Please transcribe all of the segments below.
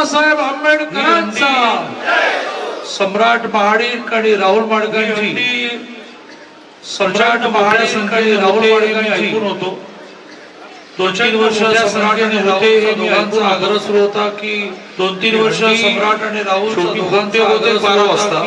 बाबासाहेब आंबेडकरांचा. सम्राट महाडिक आणि राहुल माडकांची सम्राट महाडिक आणि राहुल माडकांची होतो दोन तीन वर्ष सम्राट आणि होते हे दोघांचा आग्रह सुरू होता की दोन तीन वर्ष सम्राट आणि राहुल दोघांचे होते बारा वाजता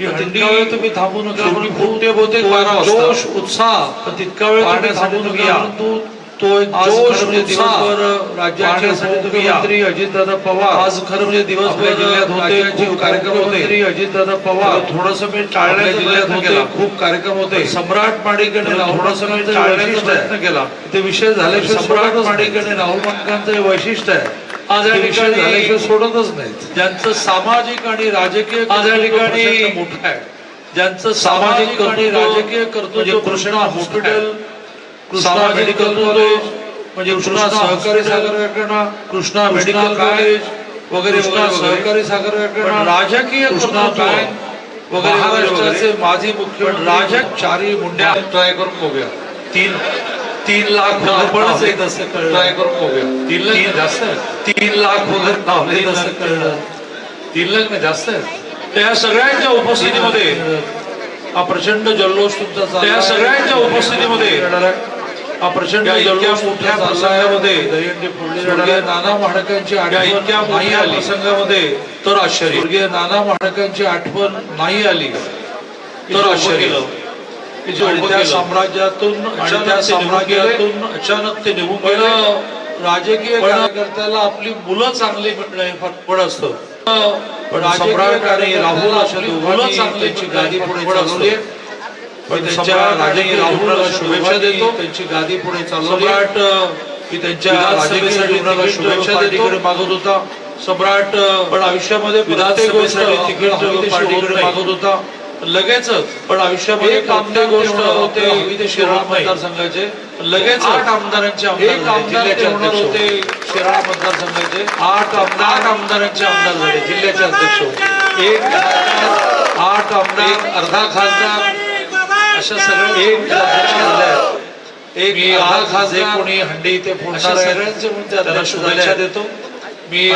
तितका वेळ तुम्ही थांबू नका दोष उत्साह तितका वेळ थांबू नका तो एक जोश म्हणजे दिवसभर राज्याचे मुख्यमंत्री अजितदादा पवार आज खरं म्हणजे दिवसभर जिल्ह्यात होते खूप कार्यक्रम होते. अजितदादा पवार. थोडस मी टाळण्याचा जिल्ह्यात होते. खूप कार्यक्रम होते. सम्राट माडिकडे थोडस मी टाळण्याचा प्रयत्न केला. ते विषय झाल्याशिवाय सम्राट माडिकडे राहुल माडिकांचं हे वैशिष्ट्य आहे. आज या ठिकाणी झाल्याशिवाय सोडतच नाहीत. ज्यांचं सामाजिक आणि राजकीय आज या ठिकाणी मोठं आहे. ज्यांचं सामाजिक आणि राजकीय कर्तृत्व Krishna hospital Krishna medical college म्हणजे कृष्णा सहकारी सागर कारखाना कृष्णा मेडिकल कॉलेज वगैरे सहकारी सागर कारखाना राजकीय कृष्णा बँक वगैरे महाराष्ट्राचे माजी मुख्यमंत्री राजक चारी मुंड्या ट्राय करून बघूया. तीन तीन लाख आपणच एक असं ट्राय करून बघूया. तीन लाख जास्त? तीन लाख वगैरे लावले असं कळलं. तीन लाख नाही जास्त? त्या सगळ्यांच्या उपस्थितीमध्ये हा प्रचंड जल्लोष तुमचा त्या सगळ्यांच्या उपस्थितीमध्ये प्रचंड मोठ्या प्रसंगामध्ये नाना महाडकांची आठवण इतक्या नाही आली. प्रसंगामध्ये तर आश्चर्य. नाना महाडकांची आठवण नाही आली. तर आश्चर्य. त्या साम्राज्यातून आणि त्या साम्राज्यातून अचानक ते निघून गेलं. राजकीय कार्यकर्त्याला आपली मुलं चांगली पड असतं. आणि राहुल अशा दोघांनी त्यांची गादी पुढे त्यांच्या राजकीय राहुलला शुभेच्छा देतो. त्यांची गादी पुढे सम्राट त्यांच्या राजकीय जीवनाला शुभेच्छा देतो. मागत होता. सम्राट पण आयुष्यामध्ये तिकीट मागत होता. लगेचच पण आयुष्यामध्ये प्रत्येक गोष्ट होते शिराळा मतदारसंघाचे. लगेच आठ आमदारांचे आमदार होते. शिराळा मतदारसंघाचे. आठ आमदार आठ आमदारांचे आमदार झाले जिल्ह्याचे अध्यक्ष होते. एक आठ आमदार अर्धा खासदार एक अध्यक्ष झाले आहेत. एक अर्धा खासदार कोणी हंडी इथे फोडणार सगळ्यांचे त्याला शुभेच्छा देतो मी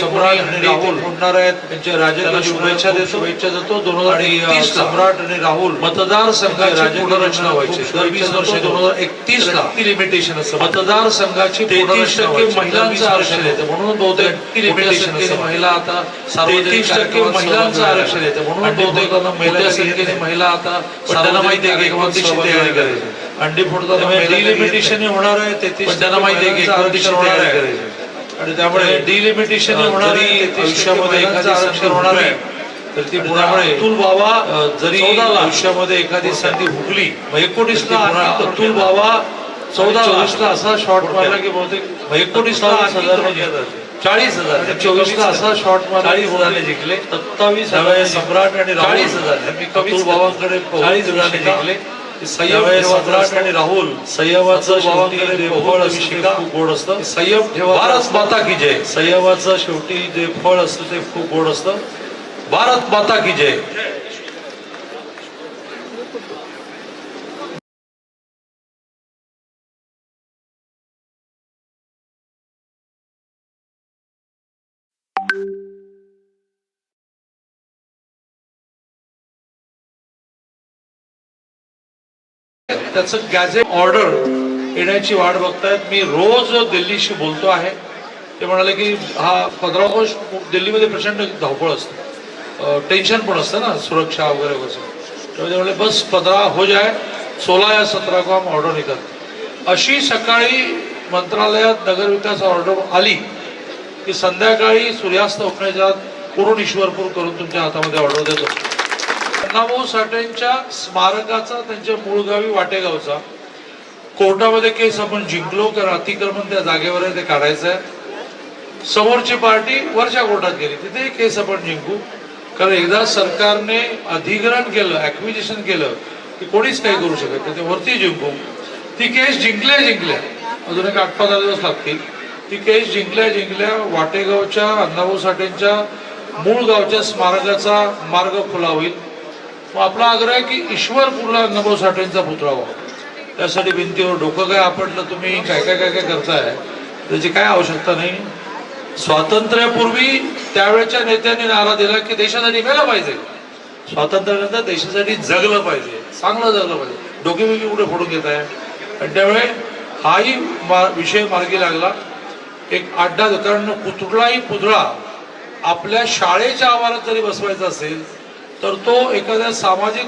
सम्राट आणि राहुल फोडणार आहेत त्यांच्या शुभेच्छा देतो. शुभेच्छा देतो. दोन हजार सम्राट आणि राहुल मतदारसंघाची पुनर्रचना व्हायची. दर वीस वर्ष दोन हजार एकतीस ला लिमिटेशन असतं मतदारसंघाची तेहतीस टक्के महिलांचं आरक्षण येतं. म्हणून बहुतेक लिमिटेशन महिला आता तेहतीस टक्के महिलांचं आरक्षण येतं. म्हणून बहुतेक महिला संख्येने महिला आता त्यांना माहिती आहे की एकोणतीसची तयारी करायची अंडी फोडताना डिलिमिटेशन होणार आहे. तेहतीस त्यांना माहिती आहे की एकोणतीसची तयारी करायची आणि त्यामुळे डिलिमिटेशन होणारी आयुष्यामध्ये एखादी आरक्षण होणार आहे तर ती पुण्यामुळे अतुल बाबा जरी आयुष्यामध्ये एखादी संधी हुकली एकोणीस ला अतुल बाबा चौदा ला असा शॉट मारला की बहुतेक एकोणीस ला हजार चाळीस हजार. चोवीस ला असा शॉट मारला चाळीस हजारने जिंकले. सत्तावीस हजार सम्राट आणि चाळीस हजार. बाबांकडे चाळीस हजारने जिंकले. संयम आणि राहुल संयमाचं बाबांकडे फळ खूप गोड असतं संयम ठेवा भारत माता की जय. संयमाचं शेवटी जे फळ असतं ते खूप गोड असतं. भारत माता की जय. त्याचं गॅझे ऑर्डर येण्याची वाट बघतायत. मी रोज दिल्लीशी बोलतो आहे. ते म्हणाले की हा पंधरा ऑगस्ट दिल्लीमध्ये प्रचंड धावपळ असते. टेन्शन पण असतं ना सुरक्षा वगैरे वगैरे. त्यामुळे ते म्हणाले बस पंधरा हो जाय सोळा या सतरा को हम ऑर्डर निघत अशी सकाळी मंत्रालयात नगरविकास ऑर्डर आली की संध्याकाळी सूर्यास्त होण्याच्या पूर्ण ईश्वरपूर करून तुमच्या हातामध्ये ऑर्डर देतो. अण्णाभाऊ साठेंच्या स्मारकाचा त्यांच्या मूळ गावी वाटेगावचा. कोर्टामध्ये केस आपण जिंकलो कारण अतिक्रमण त्या जागेवर आहे ते काढायचं आहे समोरची पार्टी वरच्या कोर्टात गेली तिथे केस आपण जिंकू. कारण एकदा सरकारने अधिग्रहण केलं ऍक्विजिशन केलं की कोणीच काही करू शकत नाही. ते वरती जिंकू. ती केस जिंकल्या जिंकल्या. अजून एक आठ पंधरा दिवस लागतील. ती केस जिंकल्या जिंकल्या वाटेगावच्या अण्णाभाऊ साठेंच्या मूळ गावच्या स्मारकाचा मार्ग खुला होईल. मग आपला आग्रह आहे की ईश्वरपूरला अण्णाभाऊ साठेंचा पुतळा व्हावा. त्यासाठी भिंतीवर डोकं काय आपटलं तुम्ही काय काय काय काय करताय? त्याची काय आवश्यकता नाही. स्वातंत्र्यापूर्वी त्यावेळेच्या नेत्यांनी नारा दिला की देशासाठी गेलं पाहिजे. स्वातंत्र्यानंतर देशासाठी जगलं पाहिजे. चांगलं जगलं पाहिजे. डोके कुठे फोडून घेत आहे आणि त्यामुळे हाही मा- विषय मार्गी लागला. एक आड्डा कारण कुठलाही पुतळा आपल्या शाळेच्या आवारात जरी बसवायचा असेल तर तो एखाद्या सामाजिक